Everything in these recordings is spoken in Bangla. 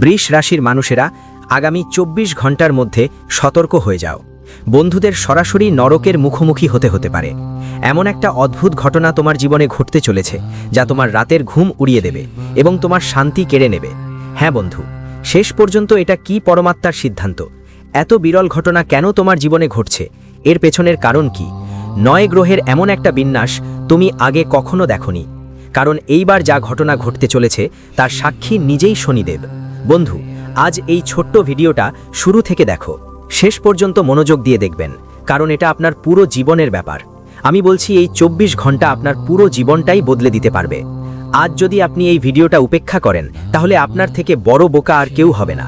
বৃষ রাশির মানুষেরা আগামী চব্বিশ ঘণ্টার মধ্যে সতর্ক হয়ে যাও। বন্ধুদের সরাসরি নরকের মুখোমুখি হতে হতে পারে। এমন একটা অদ্ভুত ঘটনা তোমার জীবনে ঘটতে চলেছে, যা তোমার রাতের ঘুম উড়িয়ে দেবে এবং তোমার শান্তি কেড়ে নেবে। হ্যাঁ বন্ধু, শেষ পর্যন্ত এটা কি পরমাত্মার সিদ্ধান্ত? এত বিরল ঘটনা কেন তোমার জীবনে ঘটছে? এর পেছনের কারণ কি? নয় গ্রহের এমন একটা বিন্যাস তুমি আগে কখনো দেখনি। কারণ এইবার যা ঘটনা ঘটতে চলেছে, তার সাক্ষী নিজেই শনিদেব। বন্ধু, আজ এই ছোট্ট ভিডিওটা শুরু থেকে দেখো। শেষ পর্যন্ত মনোযোগ দিয়ে দেখবেন, কারণ এটা আপনার পুরো জীবনের ব্যাপার। আমি বলছি এই চব্বিশ ঘণ্টা আপনার পুরো জীবনটাই বদলে দিতে পারবে। আজ যদি আপনি এই ভিডিওটা উপেক্ষা করেন, তাহলে আপনার থেকে বড় বোকা আর কেউ হবে না।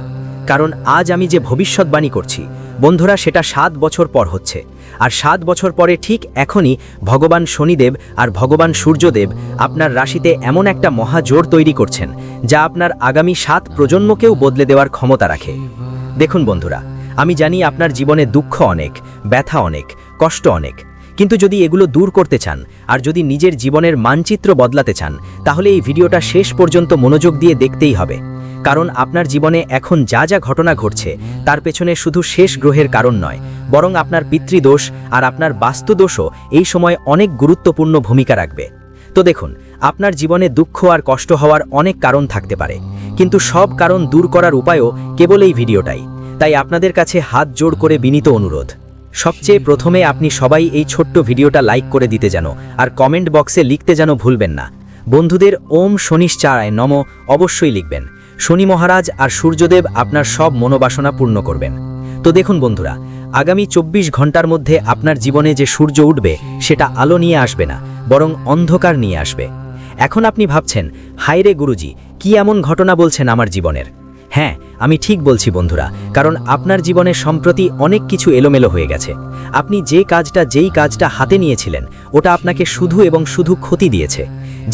কারণ আজ আমি যে ভবিষ্যৎবাণী করছি, বন্ধুরা সেটা সাত বছর পর হচ্ছে। আর সাত বছর পরে ঠিক এখনই ভগবান শনিদেব আর ভগবান সূর্যদেব আপনার রাশিতে এমন একটা মহাজোর তৈরি করছেন, যা আপনার আগামী সাত প্রজন্মকেও বদলে দেওয়ার ক্ষমতা রাখে। দেখুন বন্ধুরা, আমি জানি আপনার জীবনে দুঃখ অনেক, ব্যথা অনেক, কষ্ট অনেক, কিন্তু যদি এগুলো দূর করতে চান আর যদি নিজের জীবনের মানচিত্র বদলাতে চান, তাহলে এই ভিডিওটা শেষ পর্যন্ত মনোযোগ দিয়ে দেখতেই হবে। কারণ আপনার জীবনে এখন যা যা ঘটনা ঘটছে তার পেছনে শুধু শেষ গ্রহের কারণ নয় বরং আপনার পিতৃদোষ আর আপনার বাস্তুদোষও এই সময় অনেক গুরুত্বপূর্ণ ভূমিকা রাখবে। তো দেখুন আপনার জীবনে দুঃখ আর কষ্ট হওয়ার অনেক কারণ থাকতে পারে কিন্তু সব কারণ দূর করার উপায়ও কেবল এই ভিডিওটাই। তাই আপনাদের কাছে হাত জোড় করে বিনীত অনুরোধ। সবচেয়ে প্রথমে আপনি সবাই এই ছোট্ট ভিডিওটা লাইক করে দিতে যেন আর কমেন্ট বক্সে লিখতে যেন ভুলবেন না। বন্ধুদের ওম শনিশ্চারায় নম অবশ্যই লিখবেন। শনি মহারাজ আর সূর্যদেব আপনার সব মনোবাসনা পূর্ণ করবেন। তো দেখুন বন্ধুরা, আগামী চব্বিশ ঘণ্টার মধ্যে আপনার জীবনে যে সূর্য উঠবে, সেটা আলো নিয়ে আসবে না, বরং অন্ধকার নিয়ে আসবে। এখন আপনি ভাবছেন হাইরে গুরুজি, কি এমন ঘটনা বলছেন আমার জীবনের? হ্যাঁ আমি ঠিক বলছি বন্ধুরা, কারণ আপনার জীবনে সম্প্রতি অনেক কিছু এলোমেলো হয়ে গেছে। আপনি যে কাজটা যেই কাজটা হাতে নিয়েছিলেন, ওটা আপনাকে শুধু এবং শুধু ক্ষতি দিয়েছে।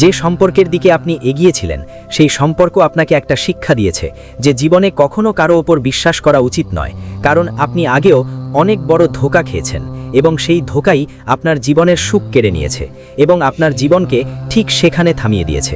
যে সম্পর্কের দিকে আপনি এগিয়েছিলেন, সেই সম্পর্ক আপনাকে একটা শিক্ষা দিয়েছে যে জীবনে কখনো কারও ওপর বিশ্বাস করা উচিত নয়, কারণ আপনি আগেও অনেক বড় ধোকা খেয়েছেন এবং সেই ধোকাই আপনার জীবনের সুখ কেড়ে নিয়েছে এবং আপনার জীবনকে ঠিক সেখানে থামিয়ে দিয়েছে।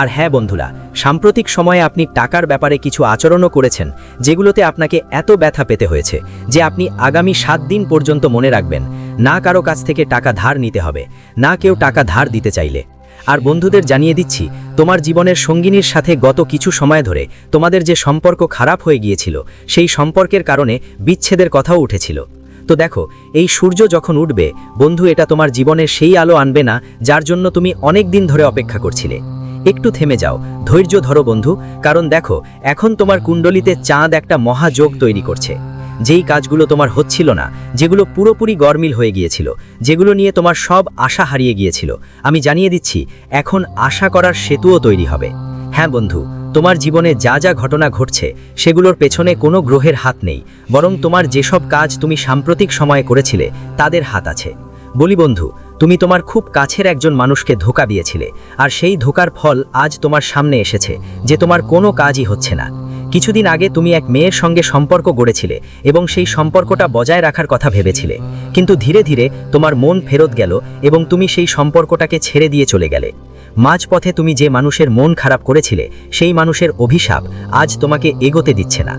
আর হ্যাঁ বন্ধুরা সাম্প্রতিক সময়ে আপনি টাকার ব্যাপারে কিছু আচরণও করেছেন, যেগুলোতে আপনাকে এত ব্যথা পেতে হয়েছে যে আপনি আগামী সাত দিন পর্যন্ত মনে রাখবেন, না কারও কাছ থেকে টাকা ধার নিতে হবে, না কেউ টাকা ধার দিতে চাইলে। আর বন্ধুদের জানিয়ে দিচ্ছি, তোমার জীবনের সঙ্গিনীর সাথে গত কিছু সময় ধরে তোমাদের যে সম্পর্ক খারাপ হয়ে গিয়েছিল, সেই সম্পর্কের কারণে বিচ্ছেদের কথাও উঠেছিল। তো দেখো, এই সূর্য যখন উঠবে, বন্ধু, এটা তোমার জীবনের সেই আলো আনবে না, যার জন্য তুমি অনেক দিন ধরে অপেক্ষা করছিলে। একটু থেমে যাও। ধৈর্য ধরো বন্ধু। কারণ দেখো, এখন তোমার কুণ্ডলিতে চাঁদ একটা মহাযোগ তৈরি করছে। যেই কাজগুলো তোমার হচ্ছিল না, যেগুলো পুরোপুরি গরমিল হয়ে গিয়েছিল, যেগুলো নিয়ে তোমার সব আশা হারিয়ে গিয়েছিল, আমি জানিয়ে দিচ্ছি, এখন আশা করার সেতুও তৈরি হবে। হ্যাঁ বন্ধু, তোমার জীবনে যা যা ঘটনা ঘটছে, সেগুলোর পেছনে কোনো গ্রহের হাত নেই, বরং তোমার যেসব কাজ তুমি সাম্প্রতিক সময়ে করেছিলে, তাদের হাত আছে। বলি বন্ধু তুমি তোমার খুব কাছের একজন মানুষকে ধোকা দিয়েছিলে, আর সেই ধোকার ফল আজ তোমার সামনে এসেছে, যে তোমার কোনো কাজই হচ্ছে না। কিছুদিন আগে তুমি এক মেয়ের সঙ্গে সম্পর্ক গড়েছিলে এবং সেই সম্পর্কটা বজায় রাখার কথা ভেবেছিলে। কিন্তু ধীরে ধীরে তোমার মন ফেরত গেল এবং তুমি সেই সম্পর্কটাকে ছেড়ে দিয়ে চলে গেলে। মাঝপথে তুমি যে মানুষের মন খারাপ করেছিলে, সেই মানুষের অভিশাপ আজ তোমাকে এগোতে দিচ্ছে না।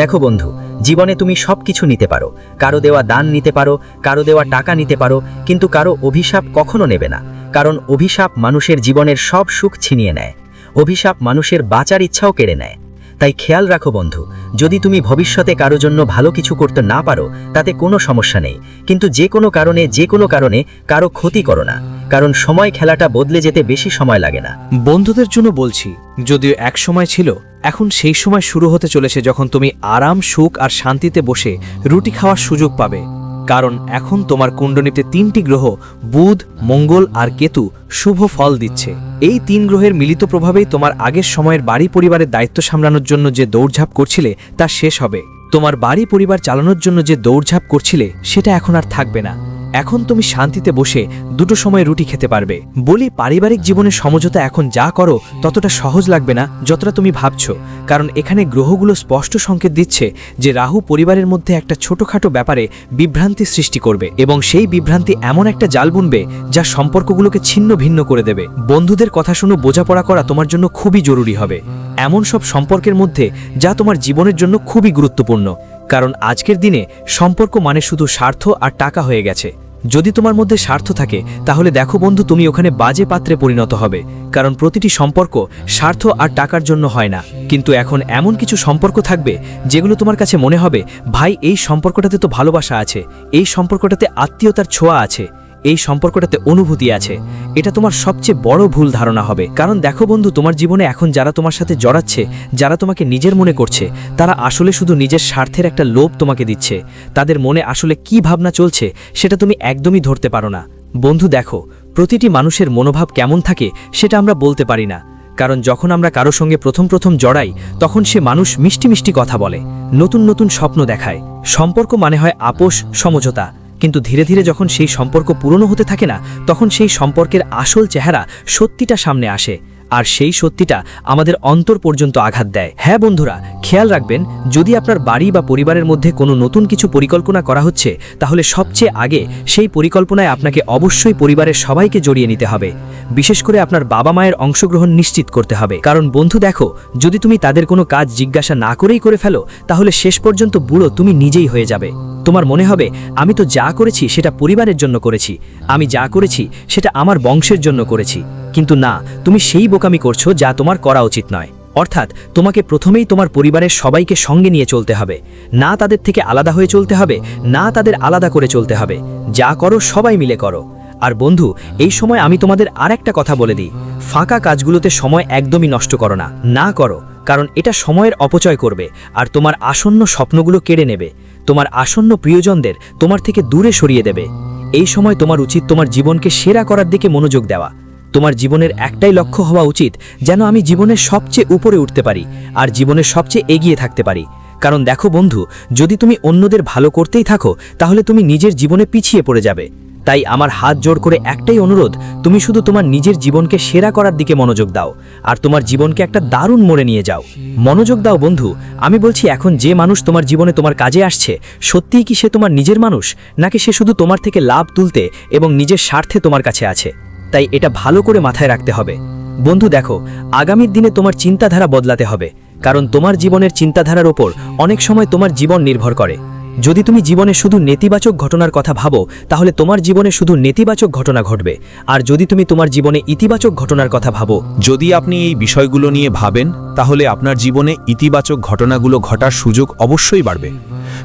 দেখো বন্ধু, জীবনে তুমি সব কিছু নিতে পারো। কারও দেওয়া দান নিতে পারো, কারও দেওয়া টাকা নিতে পারো, কিন্তু কারও অভিশাপ কখনো নেবে না, কারণ অভিশাপ মানুষের জীবনের সব সুখ ছিনিয়ে নেয়। অভিশাপ মানুষের বাঁচার ইচ্ছাও কেড়ে নেয়। তাই খেয়াল রাখো বন্ধু, যদি তুমি ভবিষ্যতে কারও জন্য ভালো কিছু করতে না পারো, তাতে কোনো সমস্যা নেই, কিন্তু যে কোনো কারণে, যে কোনো কারণে কারও ক্ষতি করো না। কারণ সময় খেলাটা বদলে যেতে বেশি সময় লাগে না। বন্ধুদের জন্য বলছি, যদিও এক সময় ছিল, এখন সেই সময় শুরু হতে চলেছে যখন তুমি আরাম, সুখ আর শান্তিতে বসে রুটি খাওয়ার সুযোগ পাবে। কারণ এখন তোমার কুণ্ডনীতে তিনটি গ্রহ, বুধ, মঙ্গল আর কেতু, শুভ ফল দিচ্ছে। এই তিন গ্রহের মিলিত প্রভাবেই তোমার আগের সময়ের বাড়ি পরিবারের দায়িত্ব সামলানোর জন্য যে দৌড়ঝাঁপ করছিলে, তা শেষ হবে। তোমার বাড়ি পরিবার চালানোর জন্য যে দৌড়ঝাঁপ করছিলে, সেটা এখন আর থাকবে না। এখন তুমি শান্তিতে বসে দুটো সময় রুটি খেতে পারবে। বলি, পারিবারিক জীবনের সমঝোতা এখন যা করো, ততটা সহজ লাগবে না যতটা তুমি ভাবছ। কারণ এখানে গ্রহগুলো স্পষ্ট সংকেত দিচ্ছে যে রাহু পরিবারের মধ্যে একটা ছোটখাটো ব্যাপারে বিভ্রান্তি সৃষ্টি করবে এবং সেই বিভ্রান্তি এমন একটা জাল বুনবে যা সম্পর্কগুলোকে ছিন্ন ভিন্ন করে দেবে। বন্ধুদের কথা শুনে বোঝাপড়া করা তোমার জন্য খুবই জরুরি হবে। এমন সব সম্পর্কের মধ্যে যা তোমার জীবনের জন্য খুবই গুরুত্বপূর্ণ। কারণ আজকের দিনে সম্পর্ক মানে শুধু স্বার্থ আর টাকা হয়ে গেছে। যদি তোমার মধ্যে স্বার্থ থাকে, তাহলে দেখো বন্ধু, তুমি ওখানে বাজে পাত্রে পরিণত হবে, কারণ প্রতিটি সম্পর্ক স্বার্থ আর টাকার জন্য হয় না। কিন্তু এখন এমন কিছু সম্পর্ক থাকবে, যেগুলো তোমার কাছে মনে হবে, ভাই, এই সম্পর্কটাতে তো ভালোবাসা আছে, এই সম্পর্কটাতে আত্মীয়তার ছোঁয়া আছে। এই সম্পর্কটাতে অনুভূতি আছে। এটা তোমার সবচেয়ে বড় ভুল ধারণা হবে। কারণ দেখো বন্ধু, তোমার জীবনে এখন যারা তোমার সাথে জড়াচ্ছে, যারা তোমাকে নিজের মনে করছে, তারা আসলে শুধু নিজের স্বার্থের একটা লোভ তোমাকে দিচ্ছে। তাদের মনে আসলে কি ভাবনা চলছে, সেটা তুমি একদমই ধরতে পারো না। বন্ধু, দেখো, প্রতিটি মানুষের মনোভাব কেমন থাকে, সেটা আমরা বলতে পারি না। কারণ যখন আমরা কারও সঙ্গে প্রথম প্রথম জড়াই, তখন সে মানুষ মিষ্টি মিষ্টি কথা বলে, নতুন নতুন স্বপ্ন দেখায়। সম্পর্ক মানে হয় আপোষ, সমঝোতা। কিন্তু ধীরে ধীরে যখন সেই সম্পর্ক পুরনো হতে থাকে না, তখন সেই সম্পর্কের আসল চেহারা সত্যিটা সামনে আসে। আর সেই সত্যিটা আমাদের অন্তর পর্যন্ত আঘাত দেয়। হ্যাঁ বন্ধুরা, খেয়াল রাখবেন, যদি আপনার বাড়ি বা পরিবারের মধ্যে কোনো নতুন কিছু পরিকল্পনা করা হচ্ছে, তাহলে সবচেয়ে আগে সেই পরিকল্পনায় আপনাকে অবশ্যই পরিবারের সবাইকে জড়িয়ে নিতে হবে। বিশেষ করে আপনার বাবা মায়ের অংশগ্রহণ নিশ্চিত করতে হবে। কারণ বন্ধু দেখো, যদি তুমি তাদের কোনো কাজ জিজ্ঞাসা না করেই করে ফেলো, তাহলে শেষ পর্যন্ত বুড়ো তুমি নিজেই হয়ে যাবে। তোমার মনে হবে, আমি তো যা করেছি সেটা পরিবারের জন্য করেছি, আমি যা করেছি সেটা আমার বংশের জন্য করেছি। কিন্তু না, তুমি সেই বোকামি করছ যা তোমার করা উচিত নয়। অর্থাৎ, তোমাকে প্রথমেই তোমার পরিবারের সবাইকে সঙ্গে নিয়ে চলতে হবে। না তাদের থেকে আলাদা হয়ে চলতে হবে, না তাদের আলাদা করে চলতে হবে। যা করো, সবাই মিলে করো। আর বন্ধু, এই সময় আমি তোমাদের আর একটা কথা বলে দিই। ফাঁকা কাজগুলোতে সময় একদমই নষ্ট করো না। না করো, কারণ এটা সময়ের অপচয় করবে, আর তোমার আসন্ন স্বপ্নগুলো কেড়ে নেবে। তোমার আসন্ন প্রিয়জনদের তোমার থেকে দূরে সরিয়ে দেবে। এই সময় তোমার উচিত তোমার জীবনকে সেরা করার দিকে মনোযোগ দেওয়া। তোমার জীবনের একটাই লক্ষ্য হওয়া উচিত যেন আমি জীবনের সবচেয়ে উপরে উঠতে পারি আর জীবনের সবচেয়ে এগিয়ে থাকতে পারি। কারণ দেখো বন্ধু, যদি তুমি অন্যদের ভালো করতেই থাকো, তাহলে তুমি নিজের জীবনে পিছিয়ে পড়ে যাবে। তাই আমার হাত জোড় করে একটাই অনুরোধ, তুমি শুধু তোমার নিজের জীবনকে সেরা করার দিকে মনোযোগ দাও আর তোমার জীবনকে একটা দারুণ মোড়ে নিয়ে যাও। মনোযোগ দাও বন্ধু, আমি বলছি এখন যে মানুষ তোমার জীবনে তোমার কাজে আসছে, সত্যিই কি সে তোমার নিজের মানুষ? নাকি সে শুধু তোমার থেকে লাভ তুলতে এবং নিজের স্বার্থে তোমার কাছে আছে? তাই এটা ভালো করে মাথায় রাখতে হবে। বন্ধু, দেখো, আগামীর দিনে তোমার চিন্তাধারা বদলাতে হবে, কারণ তোমার জীবনের চিন্তাধারার ওপর অনেক সময় তোমার জীবন নির্ভর করে। যদি তুমি জীবনে শুধু নেতিবাচক ঘটনার কথা ভাবো, তাহলে তোমার জীবনে শুধু নেতিবাচক ঘটনা ঘটবে। আর যদি তুমি তোমার জীবনে ইতিবাচক ঘটনার কথা ভাবো, যদি আপনি এই বিষয়গুলো নিয়ে ভাবেন, তাহলে আপনার জীবনে ইতিবাচক ঘটনাগুলো ঘটার সুযোগ অবশ্যই বাড়বে।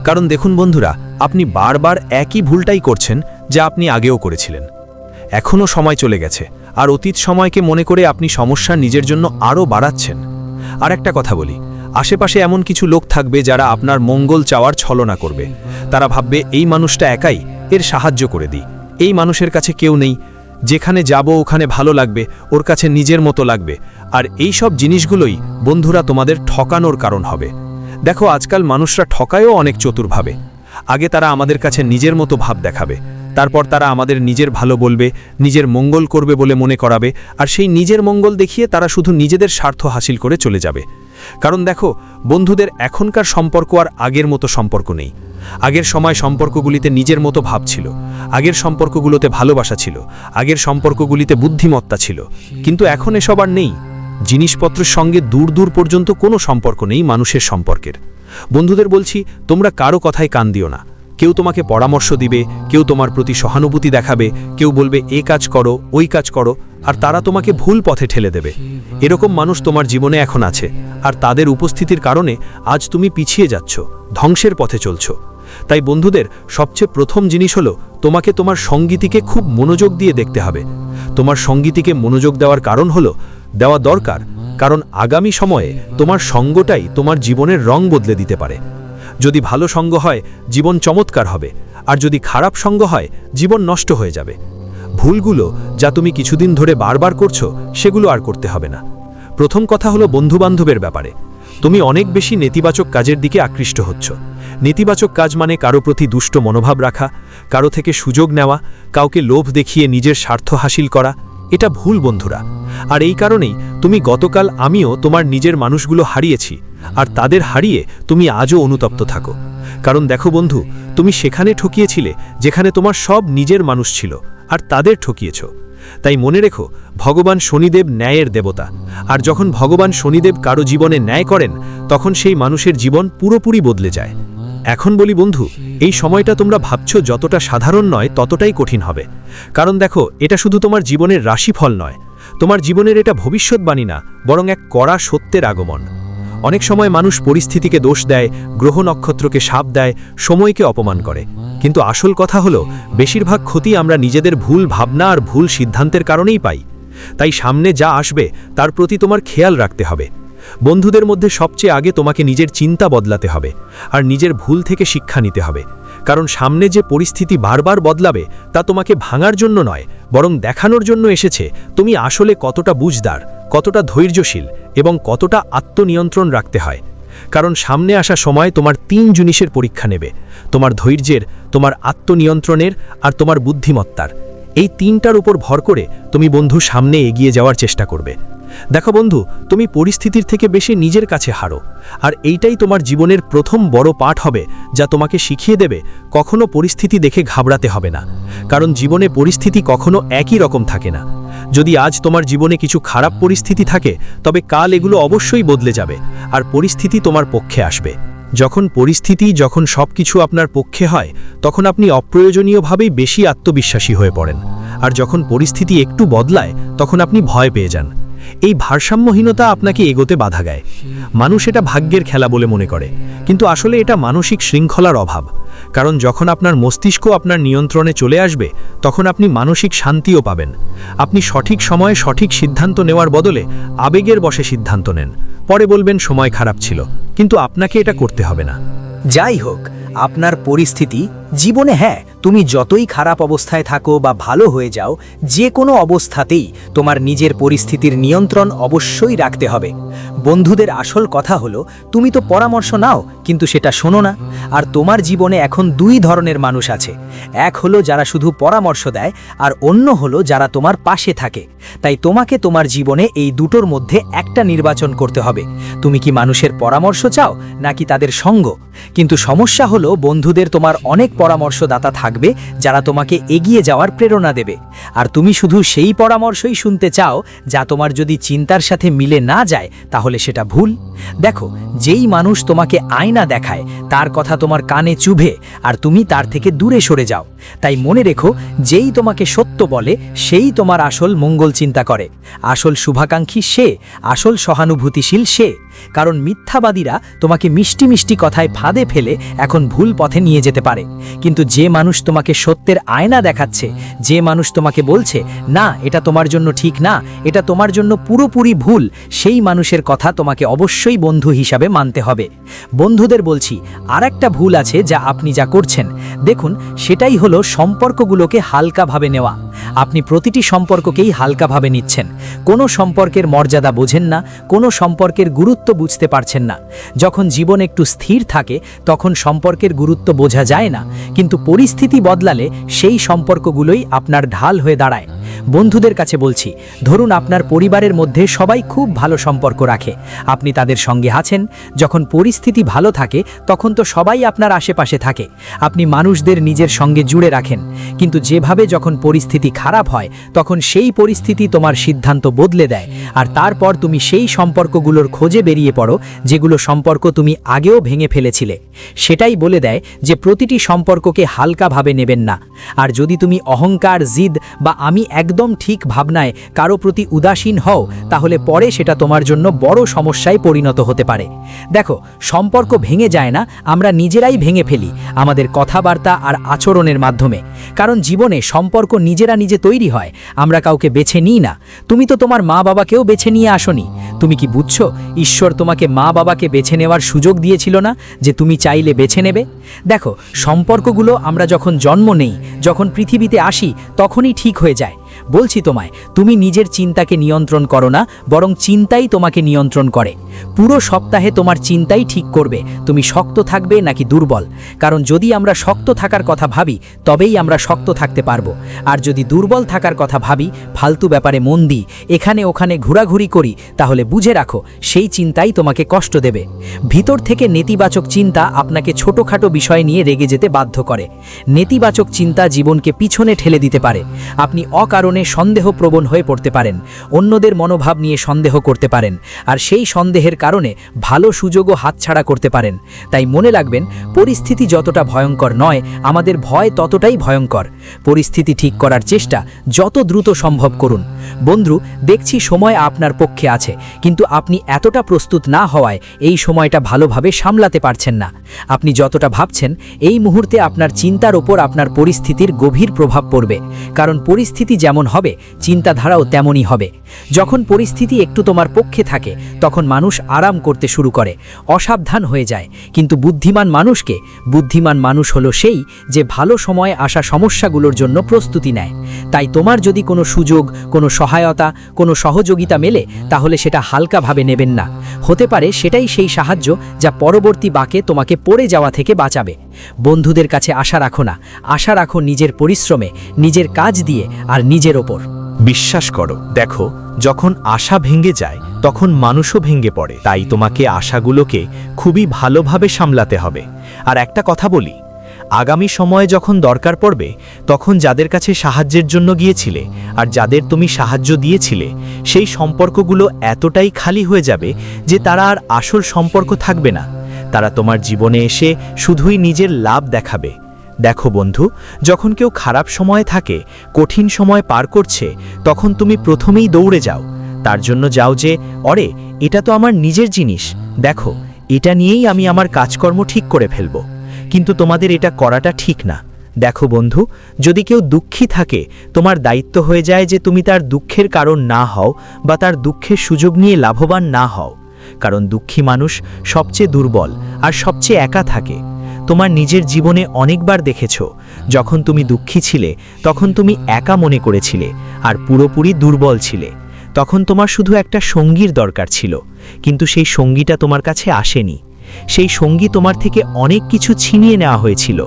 কারণ দেখুন বন্ধুরা, আপনি বারবার একই ভুলটাই করছেন, যা আপনি আগেও করেছিলেন। এখনও সময় চলে গেছে, আর অতীত সময়কে মনে করে আপনি সমস্যা নিজের জন্য আরও বাড়াচ্ছেন। আর একটা কথা বলি, আশেপাশে এমন কিছু লোক থাকবে যারা আপনার মঙ্গল চাওয়ার ছলনা করবে। তারা ভাববে, এই মানুষটা একাই, এর সাহায্য করে দিই। এই মানুষের কাছে কেউ নেই, যেখানে যাব ওখানে ভালো লাগবে, ওর কাছে নিজের মতো লাগবে। আর এই সব জিনিসগুলোই বন্ধুরা তোমাদের ঠকানোর কারণ হবে। দেখো, আজকাল মানুষরা ঠকায়ও অনেক চতুরভাবে। আগে তারা আমাদের কাছে নিজের মতো ভাব দেখাবে। তারপর তারা আমাদের নিজের ভালো বলবে, নিজের মঙ্গল করবে বলে মনে করাবে, আর সেই নিজের মঙ্গল দেখিয়ে তারা শুধু নিজেদের স্বার্থ হাসিল করে চলে যাবে। কারণ দেখো, বন্ধুদের এখনকার সম্পর্ক আর আগের মতো সম্পর্ক নেই। আগের সময় সম্পর্কগুলিতে নিজের মতো ভাব ছিল, আগের সম্পর্কগুলোতে ভালোবাসা ছিল, আগের সম্পর্কগুলিতে বুদ্ধিমত্তা ছিল। কিন্তু এখন এসব আর নেই। জিনিসপত্রের সঙ্গে দূর দূর পর্যন্ত কোনো সম্পর্ক নেই মানুষের সম্পর্কের। বন্ধুদের বলছি, তোমরা কারও কথায় কান দিও না। কেউ তোমাকে পরামর্শ দিবে, কেউ তোমার প্রতি সহানুভূতি দেখাবে, কেউ বলবে, এ কাজ করো, ওই কাজ করো, আর তারা তোমাকে ভুল পথে ঠেলে দেবে। এরকম মানুষ তোমার জীবনে এখন আছে, আর তাদের উপস্থিতির কারণে আজ তুমি পিছিয়ে যাচ্ছ, ধ্বংসের পথে চলছ। তাই বন্ধুদের, সবচেয়ে প্রথম জিনিস হলো, তোমাকে তোমার সঙ্গীতিকে খুব মনোযোগ দিয়ে দেখতে হবে। তোমার সঙ্গীতিকে মনোযোগ দেওয়ার কারণ হলো, দেওয়া দরকার, কারণ আগামী সময়ে তোমার সঙ্গটাই তোমার জীবনের রং বদলে দিতে পারে। যদি ভালো সঙ্গ হয়, জীবন চমৎকার হবে। আর যদি খারাপ সঙ্গ হয়, জীবন নষ্ট হয়ে যাবে। ভুলগুলো যা তুমি কিছুদিন ধরে বারবার করছ, সেগুলো আর করতে হবে না। প্রথম কথা হলো বন্ধুবান্ধবের ব্যাপারে। তুমি অনেক বেশি নেতিবাচক কাজের দিকে আকৃষ্ট হচ্ছ। নেতিবাচক কাজ মানে কারও প্রতি দুষ্ট মনোভাব রাখা, কারও থেকে সুযোগ নেওয়া, কাউকে লোভ দেখিয়ে নিজের স্বার্থ হাসিল করা, এটা ভুল বন্ধুরা। আর এই কারণেই তুমি গতকাল আমিও তোমার নিজের মানুষগুলো হারিয়েছি। আর তাদের হারিয়ে তুমি আজও অনুতপ্ত থাকো। কারণ দেখো বন্ধু, তুমি সেখানে ঠকিয়েছিলে যেখানে তোমার সব নিজের মানুষ ছিল, আর তাদের ঠকিয়েছ। তাই মনে রেখো, ভগবান শনিদেব ন্যায়ের দেবতা, আর যখন ভগবান শনিদেব কারও জীবনে ন্যায় করেন, তখন সেই মানুষের জীবন পুরোপুরি বদলে যায়। এখন বলি বন্ধু, এই সময়টা তোমরা ভাবছ যতটা সাধারণ নয় ততটাই কঠিন হবে। কারণ দেখো, এটা শুধু তোমার জীবনের রাশিফল নয়, তোমার জীবনের এটা ভবিষ্যৎবাণী না, বরং এক কড়া সত্যের আগমন। অনেক সময় মানুষ পরিস্থিতিকে দোষ দেয়, গ্রহ নক্ষত্রকে সাপ দেয়, সময়কে অপমান করে। কিন্তু আসল কথা হলো, বেশিরভাগ ক্ষতি আমরা নিজেদের ভুল ভাবনা আর ভুল সিদ্ধান্তের কারণেই পাই। তাই সামনে যা আসবে, তার প্রতি তোমার খেয়াল রাখতে হবে। বন্ধুদের মধ্যে সবচেয়ে আগে তোমাকে নিজের চিন্তা বদলাতে হবে, আর নিজের ভুল থেকে শিক্ষা নিতে হবে। কারণ সামনে যে পরিস্থিতি বারবার বদলাবে, তা তোমাকে ভাঙার জন্য নয়, বরং দেখানোর জন্য এসেছে, তুমি আসলে কতটা বুঝদার, কতটা ধৈর্যশীল এবং কতটা আত্মনিয়ন্ত্রণ রাখতে হয়। কারণ সামনে আসা সময় তোমার তিন জিনিসের পরীক্ষা নেবে। তোমার ধৈর্যের, তোমার আত্মনিয়ন্ত্রণের আর তোমার বুদ্ধিমত্তার। এই তিনটার উপর ভর করে তুমি বন্ধু সামনে এগিয়ে যাওয়ার চেষ্টা করবে। দেখো বন্ধু, তুমি পরিস্থিতির থেকে বেশি নিজের কাছে হারো। আর এইটাই তোমার জীবনের প্রথম বড় পাঠ হবে, যা তোমাকে শিখিয়ে দেবে কখনো পরিস্থিতি দেখে ঘাবড়াতে হবে না। কারণ জীবনে পরিস্থিতি কখনো একই রকম থাকে না। যদি আজ তোমার জীবনে কিছু খারাপ পরিস্থিতি থাকে, তবে কাল এগুলো অবশ্যই বদলে যাবে, আর পরিস্থিতি তোমার পক্ষে আসবে। যখন পরিস্থিতি, যখন সব কিছু আপনার পক্ষে হয়, তখন আপনি অপ্রয়োজনীয়ভাবেই বেশি আত্মবিশ্বাসী হয়ে পড়েন। আর যখন পরিস্থিতি একটু বদলায়, তখন আপনি ভয় পেয়ে যান। এই ভারসাম্যহীনতা আপনাকে এগোতে বাধা দেয় মানুষ এটা ভাগ্যের খেলা বলে মনে করে। কিন্তু আসলে এটা মানসিক শৃঙ্খলার অভাব। কারণ যখন আপনার মস্তিষ্ক আপনার নিয়ন্ত্রণে চলে আসবে, তখন আপনি মানসিক শান্তিও পাবেন। আপনি সঠিক সময়ে সঠিক সিদ্ধান্ত নেওয়ার বদলে আবেগের বসে সিদ্ধান্ত নেন। পরে বলবেন, সময় খারাপ ছিল। কিন্তু আপনাকে এটা করতে হবে না। যাই হোক, আপনার পরিস্থিতি জীবনে হ্যাঁ তুমি যতই খারাপ অবস্থায় থাকো বা ভালো হয়ে যাও, যে কোনো অবস্থাতেই তোমার নিজের পরিস্থিতির নিয়ন্ত্রণ অবশ্যই রাখতে হবে। বন্ধুদের আসল কথা হলো, তুমি তো পরামর্শ নাও, কিন্তু সেটা শোনো না। আর তোমার জীবনে এখন দুই ধরনের মানুষ আছে। এক হলো যারা শুধু পরামর্শ দেয়, আর অন্য হলো যারা তোমার পাশে থাকে। তাই তোমাকে তোমার জীবনে এই দুটোর মধ্যে একটা নির্বাচন করতে হবে। তুমি কি মানুষের পরামর্শ চাও, নাকি তাদের সঙ্গ? কিন্তু সমস্যা হলো, বন্ধুদের তোমার অনেক পরামর্শদাতা থাকবে, যারা তোমাকে এগিয়ে যাওয়ার প্রেরণা দেবে। আর তুমি শুধু সেই পরামর্শই শুনতে চাও, যা তোমার যদি চিন্তার সাথে মিলে না যায়, তাহলে সেটা ভুল। দেখো, যেই মানুষ তোমাকে আয়না দেখায়, তার কথা তোমার কানে চুভে আর তুমি তার থেকে দূরে সরে যাও। তাই মনে রেখো, যেই তোমাকে সত্য বলে, সেই তোমার আসল মঙ্গল চিন্তা করে। আসল শুভাকাঙ্ক্ষী সে, আসল সহানুভূতিশীল সে। কারণ মিথ্যাবাদীরা তোমাকে মিষ্টি মিষ্টি কথায় ফাঁদে ফেলে এখন ভুল পথে নিয়ে যেতে পারে। কিন্তু যে মানুষ তোমাকে সত্যের আয়না দেখাচ্ছে, যে মানুষ তোমাকে বলছে, না, এটা তোমার জন্য ঠিক না, এটা তোমার জন্য পুরোপুরি ভুল, সেই মানুষের কথা তোমাকে অবশ্যই বন্ধু হিসাবে মানতে হবে। বন্ধুদের বলছি আর একটা ভুল আছে যা আপনি যা করছেন। দেখুন, সেটাই হলো সম্পর্কগুলোকে হালকাভাবে নেওয়া। আপনি প্রতিটি সম্পর্ককেই হালকাভাবে নিচ্ছেন। কোনো সম্পর্কের মর্যাদা বোঝেন না, কোনো সম্পর্কের গুরুত্ব বুঝতে পারছেন না। যখন জীবন একটু স্থির থাকে, তখন সম্পর্কের গুরুত্ব বোঝা যায় না, কিন্তু পরিস্থিতি বদলালে সেই সম্পর্কগুলোই আপনার ঢাল হয়ে দাঁড়ায়। বন্ধুদের কাছে বলছি, ধরুন আপনার পরিবারের মধ্যে সবাই খুব ভালো সম্পর্ক রাখে। আপনি তাদের সঙ্গে আছেন, যখন পরিস্থিতি ভালো থাকে, তখন তো সবাই আপনার আশেপাশে থাকে। আপনি মানুষদের নিজের সঙ্গে জুড়ে রাখেন, কিন্তু যেভাবে যখন পরিস্থিতি খারাপ হয়, তখন সেই পরিস্থিতি তোমার সিদ্ধান্ত বদলে দেয়। আর তারপর তুমি সেই সম্পর্কগুলোর খোঁজে বেরিয়ে পড়ো, যেগুলো সম্পর্ক তুমি আগেও ভেঙে ফেলেছিলে। সেটাই বলে দেয় যে প্রতিটি সম্পর্ককে হালকাভাবে নেবেন না। আর যদি তুমি অহংকার, জিদ বা আমি একদম ঠিক ভাবনায় কারও প্রতি উদাসীন হও, তাহলে পরে সেটা তোমার জন্য বড় সমস্যায় পরিণত হতে পারে। দেখো, সম্পর্ক ভেঙে যায় না, আমরা নিজেরাই ভেঙে ফেলি আমাদের কথাবার্তা আর আচরণের মাধ্যমে। কারণ জীবনে সম্পর্ক নিজেরা নিজে তৈরি হয়, আমরা কাউকে বেছে নিই না। তুমি তো তোমার মা বাবাকেও বেছে নিয়ে আসনি। তুমি কি বুঝছ, ঈশ্বর তোমাকে মা বাবাকে বেছে নেওয়ার সুযোগ দিয়েছিল না, যে তুমি চাইলে বেছে নেবে? দেখো, সম্পর্কগুলো আমরা যখন জন্ম নেই, যখন পৃথিবীতে আসি, তখনই ঠিক হয়ে যায়। বলছি তোমায়, তুমি নিজের চিন্তাকে নিয়ন্ত্রণ করো না, বরং চিন্তাই তোমাকে নিয়ন্ত্রণ করে। পুরো সপ্তাহে তোমার চিন্তাই ঠিক করবে, তুমি শক্ত থাকবে নাকি দুর্বল? কারণ যদি আমরা শক্ত থাকার কথা ভাবি, তবেই আমরা শক্ত থাকতে পারব। আর যদি দুর্বল থাকার কথা ভাবি, ফালতু ব্যাপারে মন দিই, এখানে ওখানে ঘোরাঘুরি করি, তাহলে বুঝে রাখো, সেই চিন্তাই তোমাকে কষ্ট দেবে। ভিতর থেকে নেতিবাচক চিন্তা আপনাকে ছোটোখাটো বিষয় নিয়ে রেগে যেতে বাধ্য করে। নেতিবাচক চিন্তা জীবনকে পিছনে ঠেলে দিতে পারে। আপনি অকারণে সন্দেহপ্রবণ হয়ে পড়তে পারেন, অন্যদের মনোভাব নিয়ে সন্দেহ করতে পারেন, আর সেই সন্দেহের কারণে ভালো সুযোগও হাতছাড়া করতে পারেন। তাই মনে রাখবেন, পরিস্থিতি যতটা ভয়ঙ্কর নয়, আমাদের ভয় ততটাই ভয়ঙ্কর। পরিস্থিতি ঠিক করার চেষ্টা যত দ্রুত সম্ভব করুন। বন্ধু, দেখছি সময় আপনার পক্ষে আছে, কিন্তু আপনি এতটা প্রস্তুত না হওয়ায় এই সময়টা ভালোভাবে সামলাতে পারছেন না। আপনি যতটা ভাবছেন, এই মুহূর্তে আপনার চিন্তার ওপর আপনার পরিস্থিতির গভীর প্রভাব পড়বে। কারণ পরিস্থিতি যেমন হবে, চিন্তাধারাও তেমনই হবে। যখন পরিস্থিতি একটু তোমার পক্ষে থাকে, তখন মানুষ আরাম করতে শুরু করে, অসাবধান হয়ে যায়। কিন্তু বুদ্ধিমান মানুষকে, বুদ্ধিমান মানুষ হলো সেই যে ভালো সময়ে আসা সমস্যাগুলোর জন্য প্রস্তুতি নেয়। তাই তোমার যদি কোনো সুযোগ, কোনো সহায়তা, কোনো সহযোগিতা মেলে, তাহলে সেটা হালকাভাবে নেবেন না। হতে পারে সেটাই সেই সাহায্য যা পরবর্তী বাকে তোমাকে পড়ে যাওয়া থেকে বাঁচাবে। বন্ধুদের কাছে আশা রাখো না। আশা রাখো নিজের পরিশ্রমে, নিজের কাজ দিয়ে, আর নিজের ওপর। বিশ্বাস করো, দেখো, যখন আশা ভেঙে যায়, তখন মানুষও ভেঙে পড়ে। তাই তোমাকে আশাগুলোকে খুবই ভালোভাবে সামলাতে হবে। আর একটা কথা বলি, আগামী সময়ে যখন দরকার পড়বে, তখন যাদের কাছে সাহায্যের জন্য গিয়েছিলে আর যাদের তুমি সাহায্য দিয়েছিলে, সেই সম্পর্কগুলো এতটাই খালি হয়ে যাবে যে তারা আর আসল সম্পর্ক থাকবে না। তারা তোমার জীবনে এসে শুধুই নিজের লাভ দেখাবে। দেখো বন্ধু, যখন কেউ খারাপ সময়ে থাকে, কঠিন সময় পার করছে, তখন তুমি প্রথমেই দৌড়ে যাও। তার জন্য যাও যে, অরে, এটা তো আমার নিজের জিনিস। দেখো, এটা নিয়েই আমি আমার কাজকর্ম ঠিক করে ফেলব। কিন্তু তোমাদের এটা করাটা ঠিক না। দেখো বন্ধু, যদি কেউ দুঃখী থাকে, তোমার দায়িত্ব হয়ে যায় যে তুমি তার দুঃখের কারণ না হও বা তার দুঃখের সুযোগ নিয়ে লাভবান না হও। কারণ দুঃখী মানুষ সবচেয়ে দুর্বল আর সবচেয়ে একা থাকে। তোমার নিজের জীবনে অনেকবার দেখেছ। যখন তুমি দুঃখী ছিলে, তখন তুমি একা মনে করেছিলে আর পুরোপুরি দুর্বল ছিলে। তখন তোমার শুধু একটা সঙ্গীর দরকার ছিল, কিন্তু সেই সঙ্গীটা তোমার কাছে আসেনি। সেই সঙ্গী তোমার থেকে অনেক কিছু ছিনিয়ে নেওয়া হয়েছিল।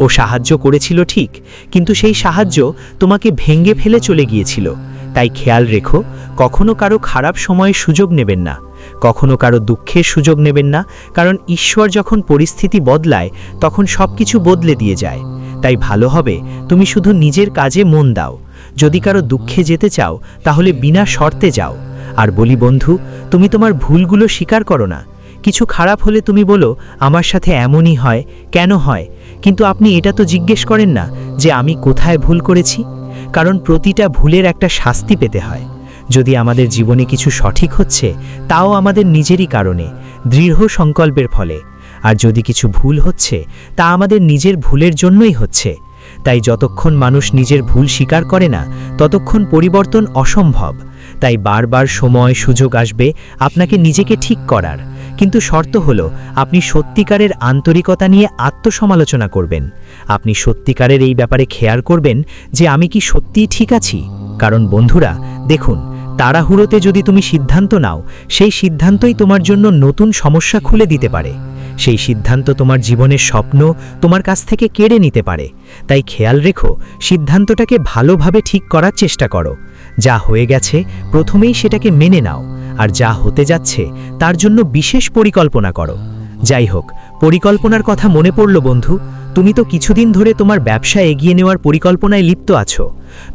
ও সাহায্য করেছিল ঠিক, কিন্তু সেই সাহায্য তোমাকে ভেঙ্গে ফেলে চলে গিয়েছিল। তাই খেয়াল রেখো, কখনো কারও খারাপ সময়ে সুযোগ নেবেন না। কখনো কারও দুঃখের সুযোগ নেবেন না, কারণ ঈশ্বর যখন পরিস্থিতি বদলায়, তখন সব কিছু বদলে দিয়ে যায়। তাই ভালো হবে, তুমি শুধু নিজের কাজে মন দাও। যদি কারও দুঃখে যেতে চাও, তাহলে বিনা শর্তে যাও। আর বলি, বন্ধু, তুমি তোমার ভুলগুলো স্বীকার করো না। কিছু খারাপ হলে তুমি বলো, আমার সাথে এমনই হয়, কেন হয়? কিন্তু আপনি এটা তো জিজ্ঞেস করেন না যে আমি কোথায় ভুল করেছি? কারণ প্রতিটা ভুলের একটা শাস্তি পেতে হয়। যদি আমাদের জীবনে কিছু সঠিক হচ্ছে, তাও আমাদের নিজেরই কারণে, দৃঢ় সংকল্পের ফলে। আর যদি কিছু ভুল হচ্ছে, তা আমাদের নিজের ভুলের জন্যই হচ্ছে। তাই যতক্ষণ মানুষ নিজের ভুল স্বীকার করে না, ততক্ষণ পরিবর্তন অসম্ভব। তাই বারবার সময়, সুযোগ আসবে আপনাকে নিজেকে ঠিক করার। কিন্তু শর্ত হলো, আপনি সত্যিকারের আন্তরিকতা নিয়ে আত্মসমালোচনা করবেন। আপনি সত্যিকারের এই ব্যাপারে খেয়াল করবেন যে আমি কি সত্যিই ঠিক আছি। কারণ বন্ধুরা, দেখুন, তাড়াহুড়োতে যদি তুমি সিদ্ধান্ত নাও, সেই সিদ্ধান্তই তোমার জন্য নতুন সমস্যা খুলে দিতে পারে। সেই সিদ্ধান্ত তোমার জীবনের স্বপ্ন তোমার কাছ থেকে কেড়ে নিতে পারে। তাই খেয়াল রেখো, সিদ্ধান্তটাকে ভালোভাবে ঠিক করার চেষ্টা করো। যা হয়ে গেছে, প্রথমেই সেটাকে মেনে নাও। আর যা হতে যাচ্ছে, তার জন্য বিশেষ পরিকল্পনা করো। যাই হোক, পরিকল্পনার কথা মনে পড়ল বন্ধু, তুমি তো কিছুদিন ধরে তোমার ব্যবসা এগিয়ে নেওয়ার পরিকল্পনায় লিপ্ত আছো।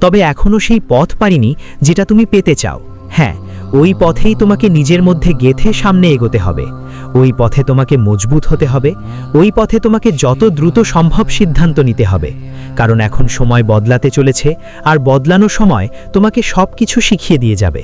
তবে এখনও সেই পথ পারিনি যেটা তুমি পেতে চাও। হ্যাঁ ওই পথেই তোমাকে নিজের মধ্যে গেথে সামনে এগোতে হবে। ওই পথে তোমাকে মজবুত হতে হবে, ওই পথে তোমাকে যত দ্রুত সম্ভব সিদ্ধান্ত নিতে হবে। কারণ এখন সময় বদলাতে চলেছে, আর বদলানো সময় তোমাকে সব কিছু শিখিয়ে দিয়ে যাবে।